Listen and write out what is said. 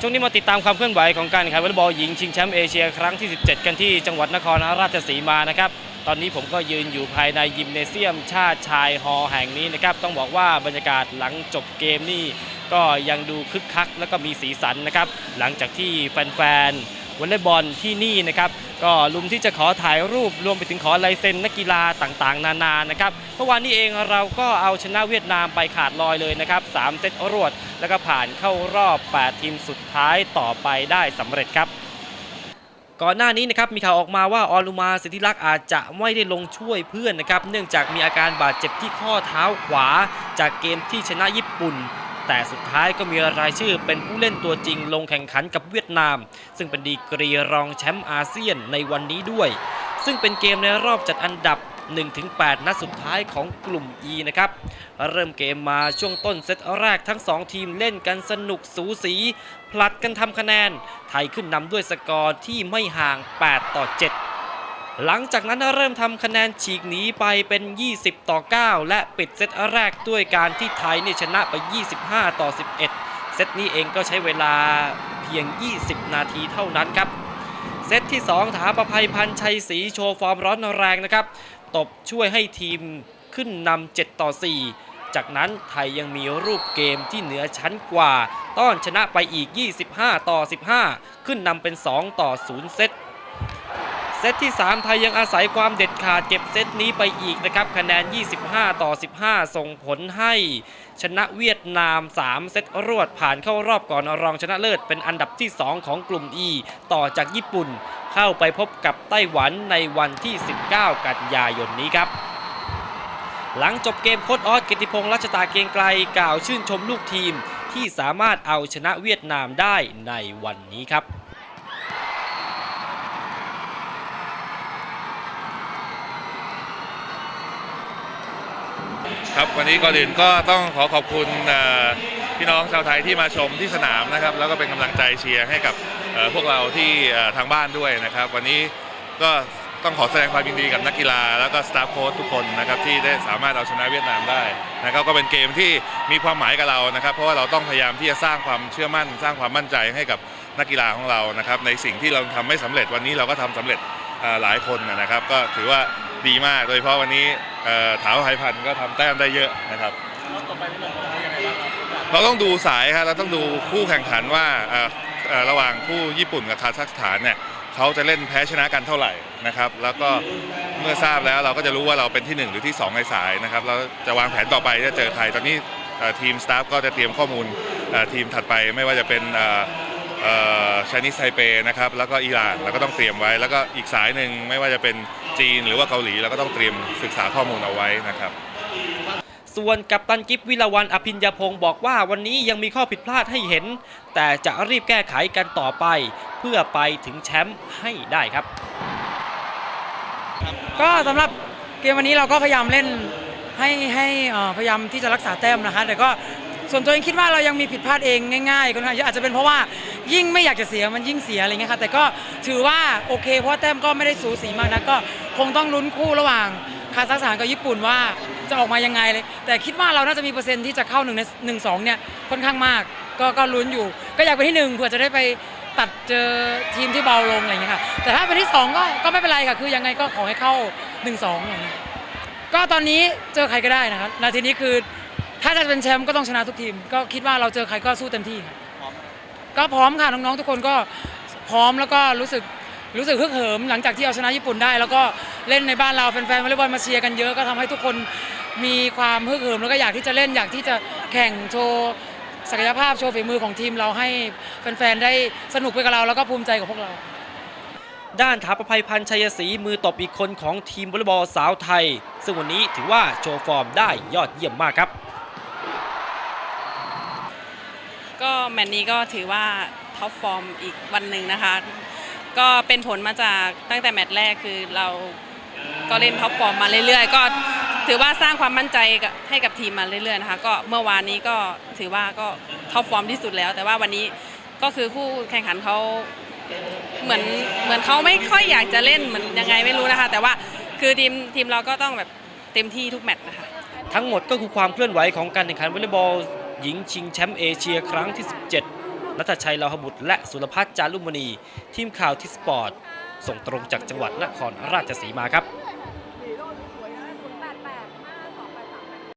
ช่วงนี้มาติดตามความเคลื่อนไหวของการแข่งขันวอลเลย์บอลหญิงชิงแชมป์เอเชียครั้งที่ 17 กันที่จังหวัดนครราชสีมานะครับ ตอนนี้ผมก็ยืนอยู่ภายในยิมเนเซียมชาติชายฮอลล์แห่งนี้นะครับ ต้องบอกว่าบรรยากาศหลังจบเกมนี่ก็ยังดูคึกคัก แล้วก็มีสีสันนะครับ หลังจากที่แฟนๆวอลเลย์บอลที่นี่นะครับ ก็ลุมที่จะขอถ่ายรูปรวมไปถึงขอลายเซ็นนักกีฬาต่างๆ นานานะครับเมื่อวานนี้เองเราก็เอาชนะเวียดนามไปขาดลอยเลยนะครับ3เซตรวด แล้วก็ผ่านเข้ารอบ 8 ทีมสุดท้ายต่อไปได้สำเร็จครับก่อนหน้านี้นะครับมีข่าวออกมาว่าออลุมาสิทธิลักษ์อาจจะไม่ได้ลงช่วยเพื่อนนะครับเนื่องจากมีอาการบาดเจ็บที่ข้อเท้าขวา จากเกมที่ชนะญี่ปุ่น แต่สุดท้ายก็มีรายชื่อเป็นผู้เล่นตัวจริงลงแข่งขันกับเวียดนาม ซึ่งเป็นดีกรีรองแชมป์อาเซียนในวันนี้ด้วย ซึ่งเป็นเกมในรอบจัดอันดับ 1-8 นัดสุดท้ายของกลุ่ม E นะครับ เริ่มเกมมาช่วงต้นเซตแรกทั้ง 2 ทีมเล่นกันสนุกสูสี ผลัดกันทำคะแนน ไทยขึ้นนำด้วยสกอร์ที่ไม่ห่าง 8 ต่อ 7 หลังจากนั้นเริ่มทำคะแนนฉีกหนีไปเป็น 20 ต่อ 9 และปิดเซตแรกด้วยการที่ไทยเนี่ยชนะไป 25 ต่อ 11 เซตนี้เองก็ใช้เวลาเพียง 20 นาทีเท่านั้นครับ เซตที่ 2 ถาประภัยพันชัยศรีโชว์ฟอร์มร้อนแรงนะครับ ตบช่วยให้ทีมขึ้นนำ7ต่อ 4 จากนั้นไทยยังมีรูปเกมที่เหนือชั้นกว่า ต้อนชนะไปอีก 25 ต่อ 15 ขึ้นนำเป็น 2 ต่อ 0 เซต ซตที่ 3 ไทยยังอาศัยความเด็ดขาดเก็บเซตนี้ไปอีกนะครับ คะแนน 25 ต่อ 15 ส่งผลให้ชนะเวียดนาม 3 เซตรวดผ่านเข้ารอบก่อนรองชนะเลิศเป็นอันดับที่ 2 ของกลุ่ม E ต่อจากญี่ปุ่น เข้าไปพบกับไต้หวันในวันที่ 19 กันยายนนี้ครับหลังจบเกมโค้ดออสกิติพงษ์รัชตาเกียงไกลกล่าวชื่นชมลูกทีมที่สามารถเอาชนะเวียดนามได้ในวันนี้ครับ ครับวันนี้ก่อนอื่นก็ต้องขอขอบคุณพี่น้องชาวไทยที่มาชมที่สนามนะครับ แล้วก็เป็นกำลังใจเชียร์ให้กับพวกเราที่ทางบ้านด้วยนะครับ วันนี้ก็ต้องขอแสดงความยินดีกับนักกีฬาแล้วก็สตาฟโค้ชทุกคนนะครับที่ได้สามารถเอาชนะเวียดนามได้นะครับก็เป็นเกมที่มีความหมายกับเรานะครับ เพราะว่าเราต้องพยายามที่จะสร้างความเชื่อมั่น สร้างความมั่นใจให้กับนักกีฬาของเรานะครับในสิ่งที่เราทำไม่สำเร็จวันนี้เราก็ทำสำเร็จหลายคนนะครับ ก็ถือว่า ดีมาก โดยเฉพาะวันนี้ถาวไพพันธ์ก็ทำแต้มได้เยอะนะครับเราต้องดูสายครับเราต้องดูคู่แข่งขันว่าระหว่างคู่ญี่ปุ่นกับคาซัคสถานเนี่ยเขาจะเล่นแพ้ชนะกันเท่าไหร่นะครับ แล้วก็เมื่อทราบแล้วเราก็จะรู้ว่าเราเป็นที่ 1 หรือที่ 2 ในสายนะครับเราจะวางแผนต่อไปจะเจอใครตอนนี้ทีมสตาฟก็จะเตรียมข้อมูลทีมถัดไปไม่ว่าจะเป็น ชานิสไทเปนะครับแล้วก็อิหร่านเราก็ต้องเตรียมไว้ แล้วก็อีกสายหนึ่งไม่ว่าจะเป็นจีนหรือว่าเกาหลีเราก็ต้องเตรียมศึกษาข้อมูลเอาไว้นะครับส่วนกัปตันกิฟวิลาวันอภิญญาพงศ์บอกว่าวันนี้ยังมีข้อผิดพลาดให้เห็น แต่จะรีบแก้ไขกันต่อไป เพื่อไปถึงแชมป์ให้ได้ครับ ก็สำหรับเกมวันนี้เราก็พยายามเล่นให้ให้เอ่อพยายามที่จะรักษาแต้มนะคะแต่ก็ ส่วนตัวเองคิดว่าเรายังมีผิดพลาดเองง่ายๆก็นอาจจะเป็นเพราะว่ายิ่งไม่อยากจะเสียมันยิ่งเสียอะไรเงี้ยค่ะแต่ก็ถือว่าโอเค เพราะแต้มก็ไม่ได้สูสีมากนะก็คงต้องลุ้นคู่ระหว่างคาซัคสถานกับญี่ปุ่นว่าจะออกมายังไงเลย แต่คิดว่าเราน่าจะมีเปอร์เซ็นต์ที่จะเข้าหนึ่งในหนึ่งสองเนี่ยค่อนข้างมาก ก็ก็ลุ้นอยู่ ก็อยากเป็นที่หนึ่งเผื่อจะได้ไปตัดเจอทีมที่เบาลงอะไรอย่างเงี้ยค่ะแต่ถ้าเป็นที่สองก็ก็ไม่เป็นไรค่ะคือยังไงก็ขอให้เข้า1นสองอย่างเงี้ยก็ตอนนี้เจอใครก็ได้นะครับนาทีนี้คือ ถ้าจะเป็นแชมป์ก็ต้องชนะทุกทีม ก็คิดว่าเราเจอใครก็สู้เต็มที่ครับก็พร้อมค่ะน้องๆทุกคนก็พร้อมแล้วก็รู้สึกรู้สึกฮึกเหิมหลังจากที่เอาชนะญี่ปุ่นได้ แล้วก็เล่นในบ้านเราแฟนๆวอลเลย์บอลมาเชียร์กันเยอะก็ทำให้ทุกคนมีความฮึกเหิมแล้วก็อยากที่จะเล่นอยากที่จะแข่งโชว์ศักยภาพโชว์ฝีมือของทีมเราให้แฟนๆได้สนุกไปกับเราแล้วก็ภูมิใจกับพวกเรา ด้านถาประภัยพันธ์ชัยศรีมือตบอีกคนของทีมวอลเลย์บอลสาวไทย ซึ่งวันนี้ถือว่าโชว์ฟอร์มได้ยอดเยี่ยมมากครับ ก็แมตช์นี้ก็ถือว่าท็อปฟอร์มอีกวันหนึ่งนะคะ ก็เป็นผลมาจากตั้งแต่แมตช์แรกคือเราก็เล่นท็อปฟอร์มมาเรื่อยๆ ก็ถือว่าสร้างความมั่นใจให้กับทีมมาเรื่อยๆนะคะก็เมื่อวานนี้ก็ถือว่าก็ท็อปฟอร์มที่สุดแล้ว แต่ว่าวันนี้ก็คือคู่แข่งขันเขาเหมือนเหมือนเขาไม่ค่อยอยากจะเล่นเหมือนยังไงไม่รู้นะคะ แต่ว่าคือทีมทีมเราก็ต้องแบบเต็มที่ทุกแมตช์นะคะ ทั้งหมดก็คือความเคลื่อนไหวของการแข่งขันวอลเลย์บอล หญิงชิงแชมป์เอเชียครั้งที่ 17นัทชัยลาหบุตร และสุรพัฒน์จารุมณี ทีมข่าวทิสปอร์ต ส่งตรงจากจังหวัดนครราชสีมาครับ